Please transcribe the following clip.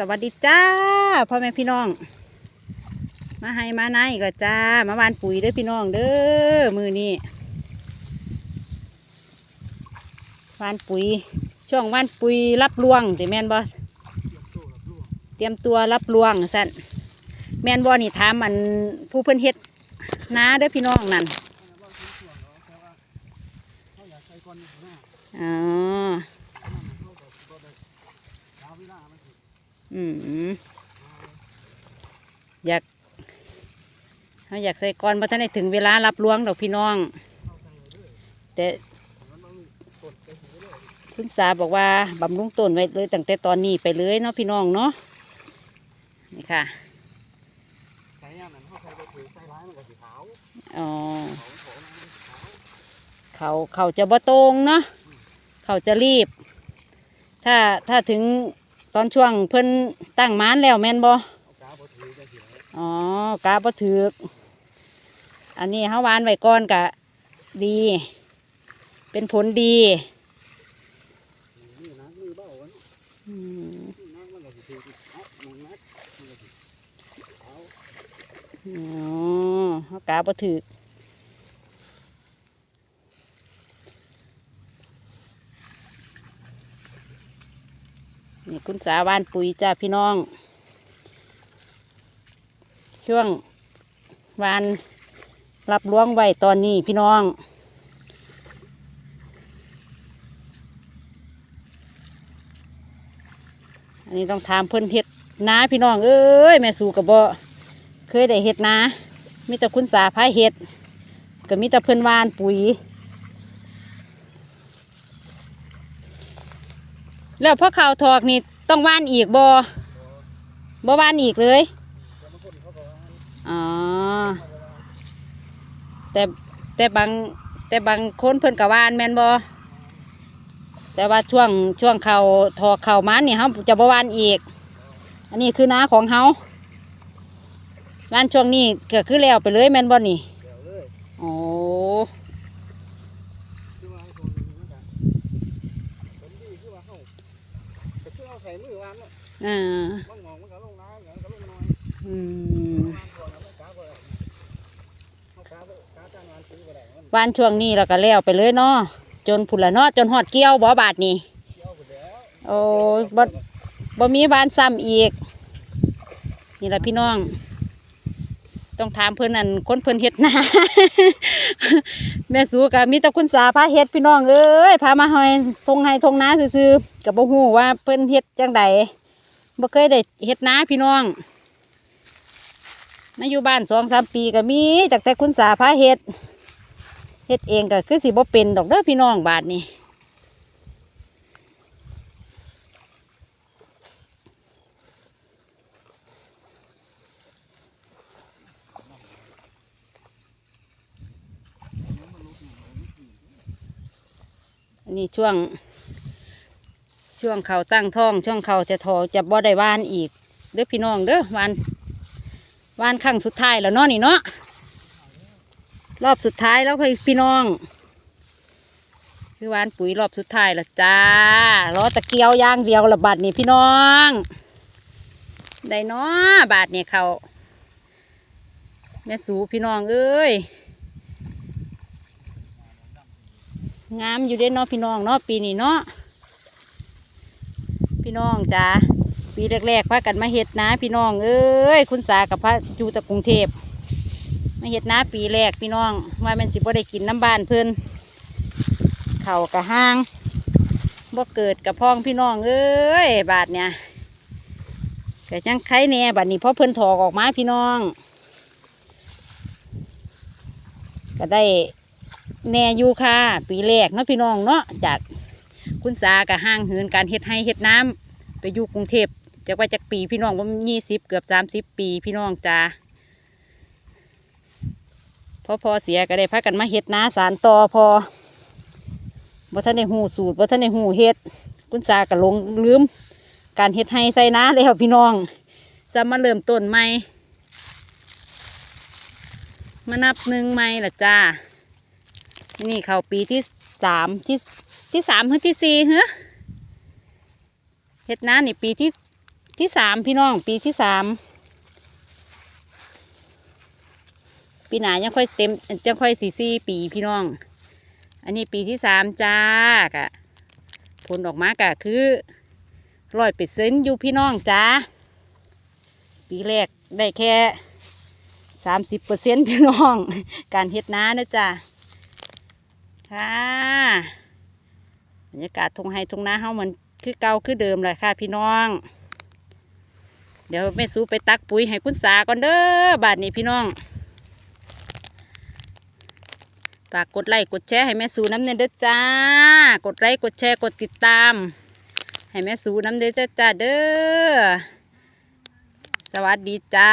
สวัสดีจ้าพ่อแม่พี่น้อง มาให้มานาอีกแล้วจ้า มาหวานปุ๋ยเด้อพี่น้องเด้อมือนี้หวานปุ๋ย ช่วงหวานปุ๋ยรับลวงแต่แมนบ่เตรียมตัวรับลวงสั่นแมนบ่นี่ถามมันผู้เพิ่นเฮ็ดน้าเด้อพี่น้องนั่นอ๋อ อืมอยากเขาอยากใส่ก่อนเพราะท่านได้ถึงเวลารับล้วงดอกพี่น้อง แต่คุณสาบอกว่าบำรุงต้นไว้เลยตั้งแต่ตอนนี้ไปเลยเนาะพี่น้องเนาะนี่ค่ะเขาใช้ไปถือใส่ร้ายมันก็สีขาวอ๋อเขาเขาจะบ่ตรงเนาะเขาจะรีบ ถ้าถ้าถึง ตอนช่วงเพิ่นตั้งม้านแล้วแม่นบ่เอากาบถือจะสีไหนอ๋อกาบ่ถือกอันนี้เฮาวานไว้ก่อนกะดี เป็นผลดีนี่นะนี่เบ้าวันอืมนี่นะมันก็สีถือเอาหนึ่งนัดมันก็สีขาวอ๋อเฮากาบ่ถือ นี่คุณสาหวานปุ๋ยจ้าพี่น้อง ช่วงวานรับล้วงไว้ตอนนี้พี่น้อง อันนี้ต้องถามเพิ่นเฮ็ดนาพี่น้อง เอ้ยแม่สู่กับบ่เคยได้เฮ็ดนามีแต่คุณสาพายเฮ็ดก็มีแต่เพิ่นวานปุ๋ย แล้วพอข่าวถอกนี่ต้องหว่านอีกบ่บ่หว่านอีกเลยแต่บางคนเขาบอกว่าอ๋อ แต่แต่บางแต่บางคนเพิ่นกะวานแม่นบ่แต่ว่าช่วงช่วงเขาทอเขามันนี่เฮาจะบ่วานอีก อันนี้คือนาของเฮาวานช่วงนี้ก็คือแล้วไปเลยแม่นบ่นี่เดี๋ยวเลยโอ้คือว่าให้คนนี้มันกันผลดีคือว่าเขาแต่คือเอาใส่มือวานเนาะอ่ามันมองมันก็ลงน้ำอย่างก็ลงน้อยอืมวานก่อนแล้วมันกาบ่ได้เขากาบ่กาจ้างงานซื้อบ่ได้มันวานช่วงนี้แล้วก็แล้วไปเลยเนาะจนผุนละเนาะจนหอดเกี้ยวบ่บาดนี่เกี่ยวไปแล้วโอ้บ่บ่มีบ้านซ้ำอีก นี่แหละพี่น้อง ต้องถามเพิ่อนอันคนเพิ่อนเฮ็ดนาแม่สูกับมีแต่คุณสาพาเฮ็ดพี่น้องเอ้ยพามาหอยทงให้ทงนาซื่อๆกับบ่ฮู้ว่าเพิ่อนเฮ็ดจังใดบ่เคยได้เฮ็ดนาพี่น้องมาอยู่บ้านสองสามปีก็มีจากแต่คุณสาพาเฮ็ดเฮ็ดเองก็คือสิบ่เป็นดอกเด้อพี่น้องบาดนี้ นนี้ช่วง ช่วงเขาตั้งท้อง ช่วงเขาจะทอจะบ่ได้วานอีก เด้อพี่น้องเด้อวานวานครั้งสุดท้ายแล้วเนาะนี่เนาะรอบสุดท้ายแล้วพี่น้อง คือวานปุ๋ยรอบสุดท้ายแล้วจ้ารอตะเกียวย่างเดียวละบาทนี่พี่น้องได้เนาะบาทนี่ยเขาแม่สูพี่น้องเอ้ย งามอยู่เด้เนาะพี่น้องเนาะปีนี้เนาะพี่น้องจ้าปีแรกๆพากันมาเฮ็ดนะพี่น้องเอ้ยคุณสากับพระอยู่ตะกรุงเทพมาเฮ็ดนะปีแรกพี่น้องว่ามันสิบ่ได้กินน้ำบ้านเพิ่นเข่าวกะห้างบ่เกิดกับพ้องพี่น้องเอ้ยบาทเนี่ยก็จังไข่แหน่บาดนี้เพราะเพิ่นถอกออกมาพี่น้อง ก็ได้ แน่อยู่ค่ะ ปีแรกเนาะพี่น้องเนาะจากคุณสากับห้างเหินการเฮ็ดให้เฮ็ดน้ำไปอยู่กรุงเทพจากว่าจากปีพี่น้องว่ายี่สิบเกือบสามสิบปีพี่น้องจ้าพอพอเสียก็ได้พักกันมาเฮ็ดนาสารต่อพอบ่ท่านในหูสูตรบ่ท่านในหูเฮ็ดคุณสาก็หลงลืม การเฮ็ดให้ใส่นาแล้วพี่น้องจะมาเริ่มต้นใหม่มานับหนึ่งใหม่ละจ้า นี่เขาปีที่สามที่ที่สามหรือที่สี่เหรอเฮ็ดน้านี่ปีที่ที่สามพี่น้อง ปีที่สามปีหนายังค่อยเต็มยังค่อยสี่สี่ปีพี่น้อง อันนี้ปีที่สามจ้ากะผลออกมากะคือร้อยเปอร์เซ็นต์อยู่พี่น้องจ้าปีแรกได้แค่สามสิบเปอร์เซ็นต์พี่น้อง การเฮ็ดน้านะจ้า ค่ะบรรยากาศทงไฮทงนาเฮาเหมือนคือเก่าคือเดิมเลยค่ะพี่น้อง เดี๋ยวแม่สูไปตักปุ๋ยให้คุณสาก่อนเด้อบาดนี้พี่น้องฝากกดไลค์กดแชร์ให้แม่สูน้ำเนยเด้อจ้า กดไลค์กดแชร์กดติดตาม ให้แม่สูน้ำเด้อจ้าจ้าเด้อสวัสดีจ้า